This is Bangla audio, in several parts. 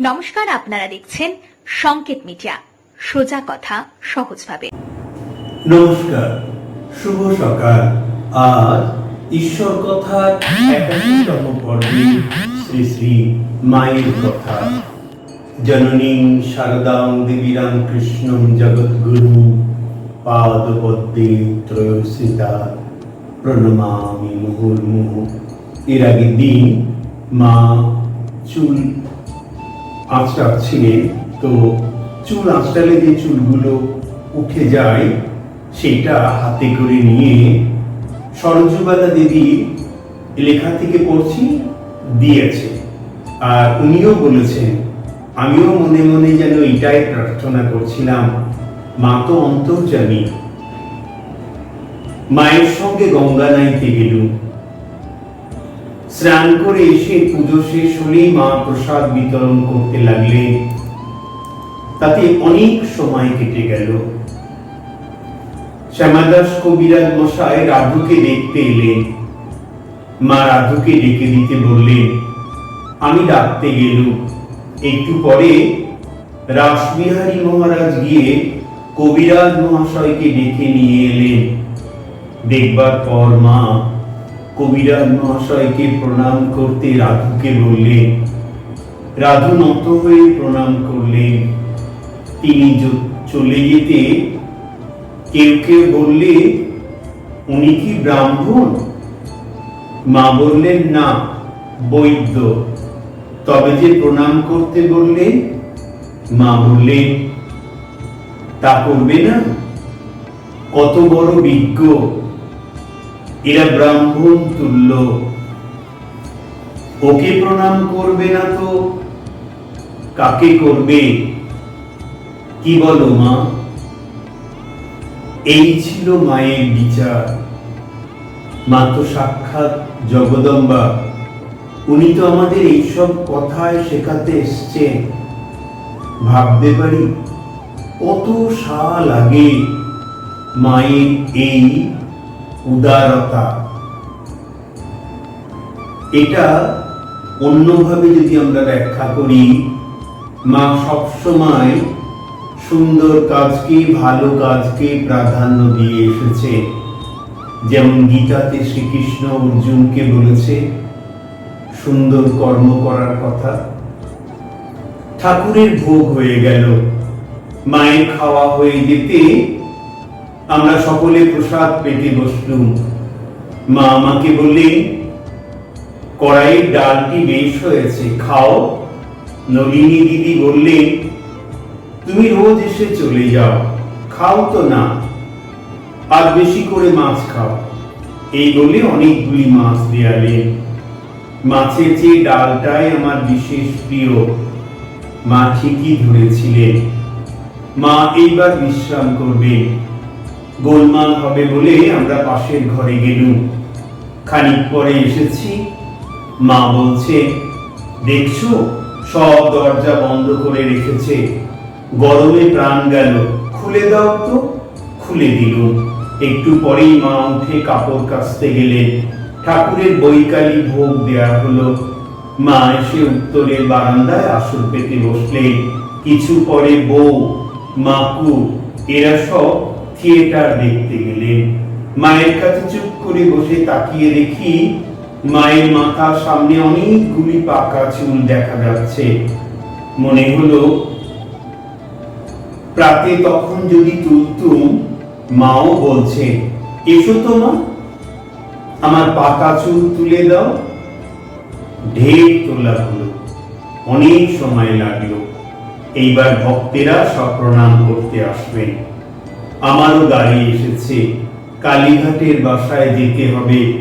নমস্কার, আপনারা দেখছেন সংকেত মিডিয়া। সোজা কথা, সহজভাবে। নমস্কার, শুভ সকাল। আর ঈশ্বর কথার একাশিতম পর্বে শ্রী শ্রী মায়ের কথা। জননীং শারদাং দেবীরাং কৃষ্ণং জগদ্গুরু পাদপদ্মে ত্রয়োসিতা। প্রণমামি মুহুর্মুহু। এর আগের দিন মা চুল আঁচড়াচ্ছিলেন তো চুল আঁচড়ালে যে চুলগুলো উঠে যায়, সেটা হাতে করে নিয়ে সরজুবালা দেবী লেখা থেকে পড়ছি, দিয়েছে। আর উনিও বলেছেন, আমিও মনে মনে যেন এটাই প্রার্থনা করছিলাম, মা তো অন্তর্জামী। মায়ের সঙ্গে গঙ্গা নাইতে গেলুম। স্নান করে এসে পুজো শেষ হলেই মা প্রসাদ বিতরণ করতে লাগলেন। তাতে অনেক সময় কেটে গেল। শ্যামাদাস কবিরাজ মশাই রাধুকে দেখতে এলেন। মা রাধুকে ডেকে দিতে বললেন, আমি ডাকতে গেল একটু পরে রাসবিহারী মহারাজ গিয়ে কবিরাজ মহাশয়কে ডেকে নিয়ে এলেন। দেখবার পর মা কবিরাজ মহাশয়কে প্রণাম করতে রাধুকে বললেন রাধু নত হয়ে প্রণাম করলেন তিনি চলে যেতে কেউ কেউ বললে, উনি কি ব্রাহ্মণ? মা বললেন, না, বৈদ্য। তবে যে প্রণাম করতে বললেন মা বললেন তা করবে না। কত বড় বিজ্ঞ এরা ব্রাহ্মণ তুল্য। ওকে প্রণাম করবে না তো? কাকে করবে? কি বলো মা? এই ছিল মায়ের বিচার। মা তো সাক্ষাৎ জগদম্বা। উনি তো আমাদের এইসব কথায় শেখাতে এসছেন। ভাবতে পারি কত সাল আগে মায়ের এই উদারতা। এটা অন্যভাবে যদি আমরা ব্যাখ্যা করি, মা সবসময় সুন্দর কাজকে, ভালো কাজকে প্রাধান্য দিয়ে এসেছে। যেমন গীতাতে শ্রীকৃষ্ণ অর্জুনকে বলেছে, সুন্দর কর্ম করার কথা। ঠাকুরের ভোগ হয়ে গেল। মায়ের খাওয়া হয়ে যেতে আমরা সকলে প্রসাদ পেতে বসলুম। মা আমাকে বললেন কড়াইয়ের ডালটি বেশ হয়েছে, খাও। নলিনী দিদি বললেন তুমি রোজ এসে চলে যাও, খাও তো না, আর বেশি করে মাছ খাও। এই বলে অনেকগুলি মাছ দেয়ালে। মাছের চেয়ে ডালটাই আমার বিশেষ প্রিয়। মা ঠিকই ধরেছিলেন। মা এইবার বিশ্রাম করবে। গোলমাল হবে বলে আমরা পাশের ঘরে গেলুম। খানিক পরে এসেছি। মা বলছে, দেখছ, সব দরজা বন্ধ করে রেখেছে। গরমে প্রাণ গেল। খুলে দাও তো, খুলে দিল একটু পরেই মা উঠে কাপড় কাচতে গেলেন। ঠাকুরের বৈকালী ভোগ দেয়া হলো। মা এসে উত্তরের বারান্দায় আসর পেতে বসলেন। কিছু পরে বউ, মাকু, এরা সব থিয়েটার দেখতে গেলেন মায়ের কাছে চুপ করে বসে তাকিয়ে দেখি, মায়ের মাথার সামনে অনেকগুলি পাকা চুল দেখা যাচ্ছে। মনে হলো, প্রাতে তখন যদি তুলতুম, মাও বলছে, এসো তো মা, আমার পাকা চুল তুলে দাও। ঢের তোলা হলো, অনেক সময় লাগল। এইবার ভক্তেরা সব প্রণাম করতে আসবেন। আমারও গাড়ি এসেছে। কালীঘাটের বাসায় যেতে হবে।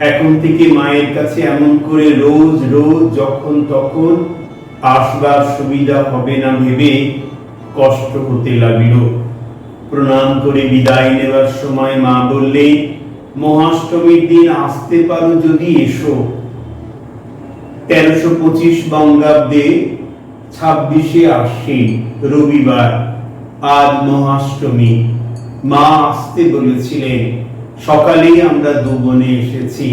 এখন থেকে মায়ের কাছে এমন করে রোজ রোজ, যখন তখন আসবার সুবিধা হবে না ভেবে কষ্ট হতে লাগিল। প্রণাম করে বিদায় নেবার সময় মা বললে, মহাষ্টমীর দিন আসতে পারো যদি এসো। তেরোশো পঁচিশ বঙ্গাব্দে ছাব্বিশে আশ্বিন, রবিবার। আজ মহাষ্টমী মা আসতে বলেছিলেন সকালেই আমরা দুবনে এসেছি।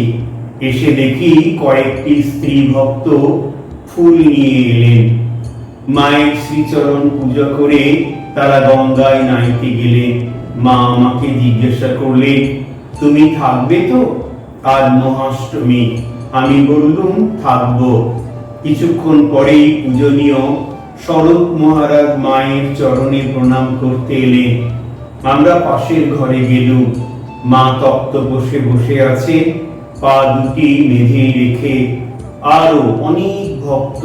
এসে দেখি কয়েকটি স্ত্রী ভক্ত ফুল নিয়ে এলেন। মায়ের শ্রীচরণ পূজা করে তারা গঙ্গায় নাইতে গেলেন। মা আমাকে জিজ্ঞাসা করলেন, তুমি থাকবে তো? আজ মহাষ্টমী আমি বললুম, থাকব। কিছুক্ষণ পরেই পূজনীয় শরৎ মহারাজ মায়ের চরণে প্রণাম করতে এলেন আমরা পাশের ঘরে গেলুম মা তপ্ত বসে বসে আছে, পা দুটি মেঝে রেখে আরও অনেক ভক্ত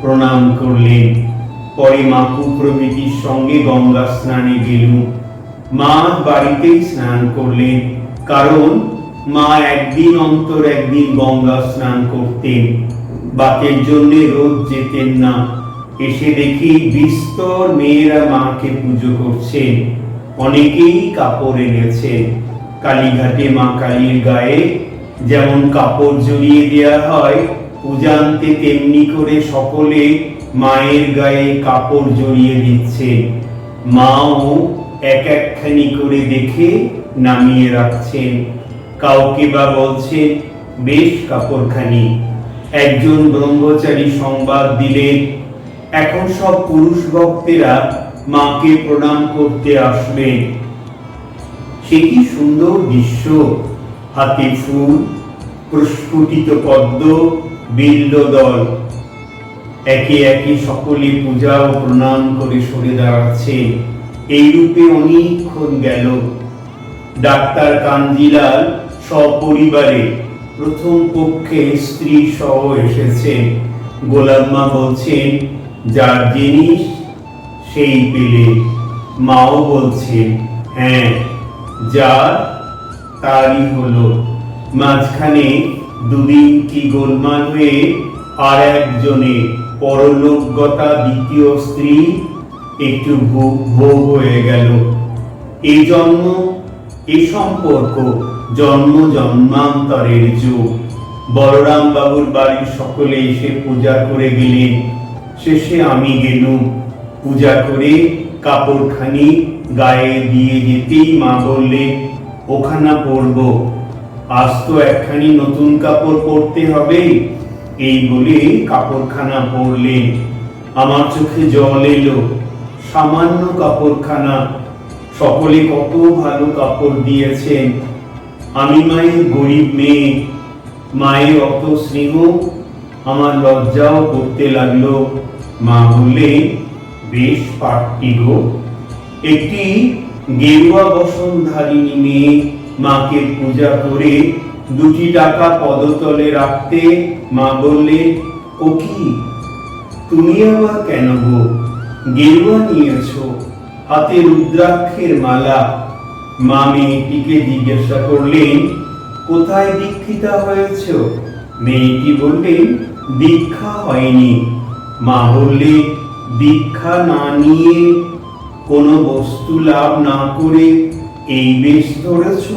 প্রণাম করলেন। পরে মা প্রভৃতির সঙ্গে গঙ্গা স্নানে গেলুম মা বাড়িতেই স্নান করলেন, কারণ মা একদিন অন্তর একদিন গঙ্গা স্নান করতেন। বাতের জন্য রোজ যেতেন না। এসে দেখি বিস্তর মেয়েরা মাকে পুজো করছেন অনেকেই কাপড় এনেছেন কালীঘাটে মা কালীর গায়ে যেমন কাপড় জড়িয়ে দেওয়া হয়, পূজান্তে তেমনি করে সকলে মায়ের গায়ে কাপড় জড়িয়ে দিচ্ছে। মাও এক একখানি করে দেখে নামিয়ে রাখছেন। কাউকে বা বলছেন বেশ কাপড়খানি। একজন ব্রহ্মচারী সংবাদ দিলেন এখন সব পুরুষ ভক্তেরা মাকে প্রণাম করতে আসবেন সে কি সুন্দর দৃশ্য। হাতে ফুল, প্রস্ফুটিত পদ্ম বিল্ল দল। একে একে সকলে পূজা ও প্রণাম করে সরে দাঁড়াচ্ছে। এই রূপে অনেকক্ষণ গেল। ডাক্তার কাঞ্জিলাল সপরিবারে প্রথম পক্ষে স্ত্রী সহ এসেছেন। গোলাম্মা বলছেন যার জিনিস সেই পেলে মাও বলছেন হ্যাঁ যার তারই হলো। মাঝখানে দুদিন কি গোলমাল হয়ে আর একজনে পরলোকগতা দ্বিতীয় স্ত্রী একটু ভোগ হয়ে গেল। এই জন্ম এই সম্পর্ক, জন্ম জন্মান্তরের যুগ। বলরাম বাবুর বাড়ির সকলে এসে পূজা করে গেলেন। শেষে আমি গেলুম পূজা করে কাপড়খানি গায়ে দিয়ে যেতেই মা বললে, ওখানা পরবো। আজ তো একখানি নতুন কাপড় পরতে হবে। এই বলে কাপড়খানা পরলেন। আমার চোখে জল এলো। সামান্য কাপড়খানা। সকলে কত ভালো কাপড় দিয়েছেন। আমি মায়ের গরিব মেয়ে। মায়ের অত স্নেহ আমার লজ্জাও করতে লাগল। মা বললে, বেশ পাটটি গো। একটি গেরুয়া বসনধারিণী মেয়ে মাকে পূজা করে দুটি টাকা পদতলে রাখতে মা বললে, ও কি? তুমি আবার কেন গো? গেরুয়া নিয়েছো, হাতে রুদ্রাক্ষের মালা। মা মেয়েটিকে জিজ্ঞাসা করলেন, কোথায় দীক্ষিতা হয়েছ? মেয়েটি বললেন দীক্ষা হয়নি। মা বললে, দীক্ষা না নিয়ে কোনো বস্তু লাভ না করে এই বেশ ধরেছ।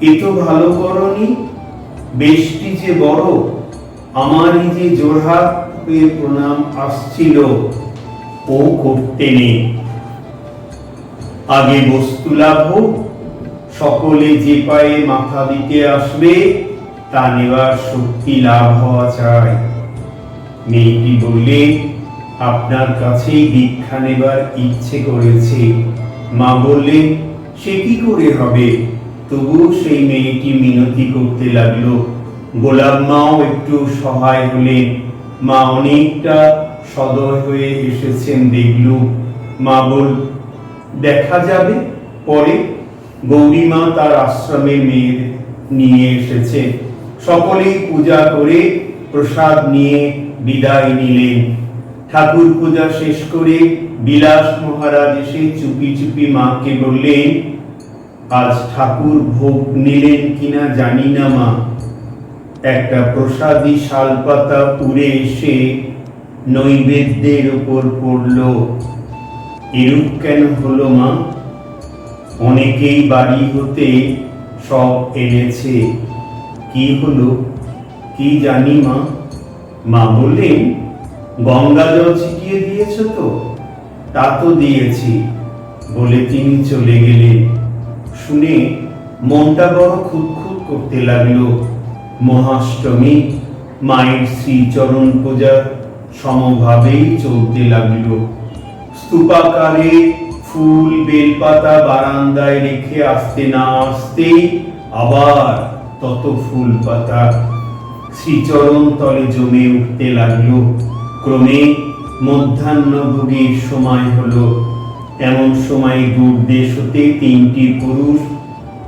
এ তো ভালো করনি। বেশটি যে বড়, আমারই যে জোড়হাত প্রণাম আসছিল, ও করতে নেই। আগে বস্তু লাভ হোক, সকলে যে পায়ে মাথা দিতে আসবে তা নেওয়ার শক্তি লাভ হওয়া চাই। মেয়েটি বললে, আপনার কাছেই দীক্ষা নেবার ইচ্ছে করেছে। মা বললেন, সে কি করে হবে? তবু সেই মেয়েটি মিনতি করতে লাগল। গোলাম মাও একটু সহায় হলেন। মা অনেকটা সদয় হয়ে এসেছেন দেখলু। মা বল, দেখা যাবে পরে। গৌরীমা তার আশ্রমে মেয়ের নিয়ে এসেছে। সকলেই পূজা করে প্রসাদ নিয়ে বিদায় নিলেন। ঠাকুর পূজা শেষ করে বিলাস মহারাজ এসে চুপি চুপি মাকে বললেন, আজ ঠাকুর ভোগ নিলেন কিনা জানি না, মা। একটা প্রসাদী শালপাতা উড়ে এসে নৈবেদ্যের উপর পড়ল। এরূপ কেন হলো, মা? অনেকেই বাড়ি হতে সব এনেছে। কি হলো? কি জানি মা। মা বললেন, গঙ্গা জল ছিটিয়ে দিয়েছ তো? তা তো দিয়েছি। বলে তিনি চলে গেলেন। শুনে মনটা বড় খুঁতখুত করতে লাগল। মহাষ্টমী, মায়ের শ্রীচরণ পূজা সমভাবেই চলতে লাগল। স্তূপাকারে ফুল, বেলপাতা বারান্দায় রেখে আসতে না আসতে আবার তত ফুল পাতা শ্রীচরণ তলে জমে উঠতে লাগল। ক্রমে মধ্যাহ্নভোগীর সময় হলো। এমন সময় দূর দেশ হতে তিনটি পুরুষ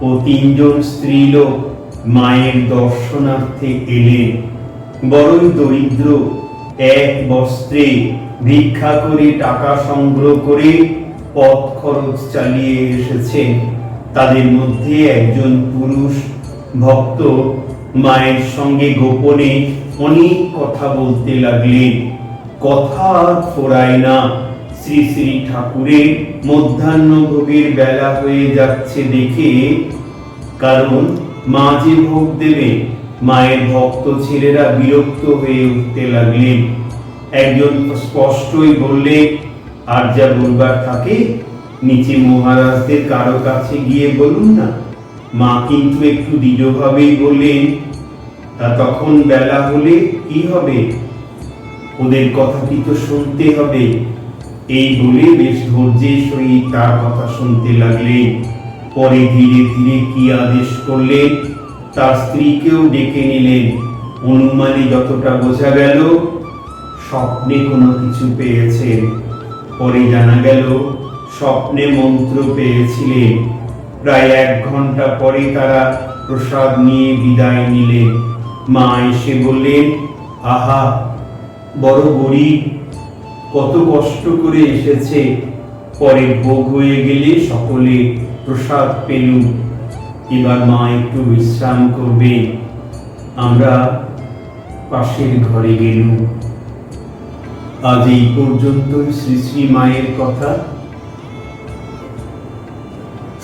ও তিনজন স্ত্রীলোক মায়ের দর্শনার্থে এলেন বড়ই দরিদ্র এক বস্ত্রে ভিক্ষা করে টাকা সংগ্রহ করে পথ খরচ চালিয়ে এসেছেন তাদের মধ্যে একজন পুরুষ ভক্ত মায়ের সঙ্গে গোপনে অনেক কথা বলতে লাগলেন। কথা ফোরায় না। শ্রী শ্রী ঠাকুরের মধ্যাহ্ন ভোগের বেলা হয়ে যাচ্ছে দেখে। কারণ মা যে ভোগ দেবে, মায়ের ভক্ত ছেলেরা বিরক্ত হয়ে উঠতে লাগলেন। একজন স্পষ্টই বললে, আর যা বলবার থাকে, নিচে মহারাজদের কারও কাছে গিয়ে বলুন না। মা কিন্তু একটু দৃঢ়ভাবেই বললেন, তা তখন বেলা হলে কি হবে? ওদের কথা কি তো শুনতে হবে? এই বলে বেশ ধৈর্যের সহিত তার কথা শুনতে লাগলেন। পরে ধীরে ধীরে কি আদেশ করলেন, তার স্ত্রীকেও ডেকে নিলেন। অনুমানে যতটা বোঝা গেল, স্বপ্নে কোনো কিছু পেয়েছেন। পরে জানা গেল, স্বপ্নে মন্ত্র পেয়েছিলেন। প্রায় এক ঘণ্টা পরে তারা প্রসাদ নিয়ে বিদায় নিলেন মা এসে বললেন, আহা, বড় গরিব, কত কষ্ট করে এসেছে। পরে ভোগ হয়ে গেলে সকলে প্রসাদ পেলুম। এবার মা একটু বিশ্রাম করবে আমরা পাশের ঘরে গেলুম। আজ এই পর্যন্তই শ্রী শ্রী মায়ের কথা।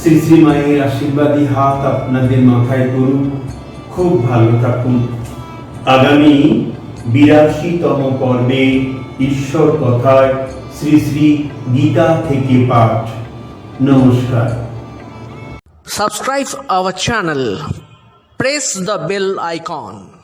শ্রী শ্রী মায়ের আশীর্বাদী হাত আপনাদের মাথায় করুন খুব ভালো থাকুন। আগামী বিরাশিতম পর্বে ঈশ্বর কথায় শ্রী শ্রী গীতা থেকে পাঠ। নমস্কার। Subscribe our channel. Press the bell icon.